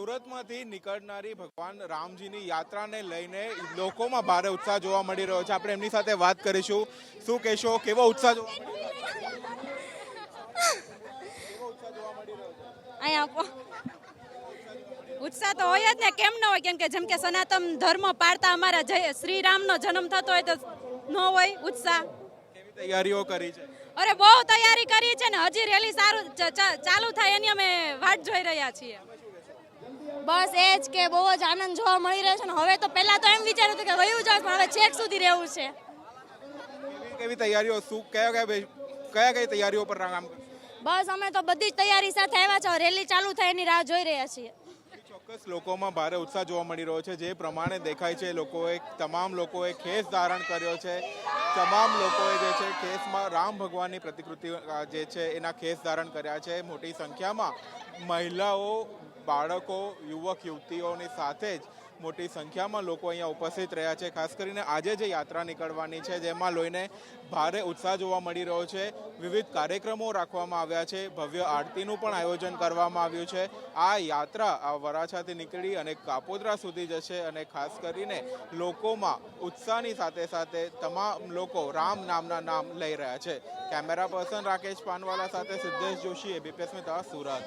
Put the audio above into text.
સુરતમાંથી નીકળનારી ભગવાન રામજીની યાત્રાને લઈને લોકોમાં ભારે ઉત્સાહ જોવા મળી રહ્યો છે. આપણે એમની સાથે વાત કરીશું. શું કહેશો? કેવો ઉત્સાહ જોવા અહીંયા ઉત્સાહ તો હોય જ ને કેમ ન હોય? કેમ કે જેમ કે સનાતન ધર્મ પાળતા અમારા જય શ્રી રામનો જન્મ થતો હોય તો ન હોય ઉત્સાહ. તૈયારીઓ કરી છે? અરે બહુ તૈયારી કરી છે ને હજી રેલી સારું ચાલુ થાય એની અમે વાટ જોઈ રહ્યા છીએ. બસ એ જ કે બહુ જ આનંદ જોવા મળી રહ્યો છે અને હવે તો પહેલા તો એમ વિચાર્યું હતું કે વયું જાવ પણ હવે છેક સુધી રહેવું છે. કેવી તૈયારીઓ શું કયા કયા કયા કઈ તૈયારીઓ પર કામ બસ અમે તો બધી જ તૈયારી સાથે આવ્યા છે રેલી ચાલુ થાય એની રાહ જોઈ રહ્યા છીએ. ચોક્કસ લોકોમાં ભારે ઉત્સાહ જોવા મળી રહ્યો છે. જે પ્રમાણે દેખાય છે લોકોએ તમામ લોકોએ ખેસ ધારણ કર્યો છે. તમામ લોકોએ જે છે ખેસમાં રામ ભગવાનની પ્રતિકૃતિ જે છે એના ખેસ ધારણ કર્યા છે. મોટી સંખ્યામાં મહિલાઓ બાળકો, યુવક, યુવતીઓની સાથે જ મોટી સંખ્યામાં લોકો અહીંયા ઉપસ્થિત રહ્યા છે. ખાસ કરીને આજે જે યાત્રા નીકળવાની છે, જેમાં લોહીને ભારે ઉત્સાહ જોવા મળી રહ્યો છે. વિવિધ કાર્યક્રમો રાખવામાં આવ્યા છે. ભવ્ય આરતીનું પણ આયોજન કરવામાં આવ્યું છે. આ યાત્રા આ વરાછાથી નીકળી અને કાપોદ્રા સુધી જશે અને ખાસ કરીને લોકોમાં ઉત્સાહની સાથે સાથે તમામ લોકો રામ નામના નામ લઈ રહ્યા છે. કેમેરા પર્સન રાકેશ પાનવાલા સાથે સિદ્ધેશ જોશી, એબીપી સ્મિતા સુરત.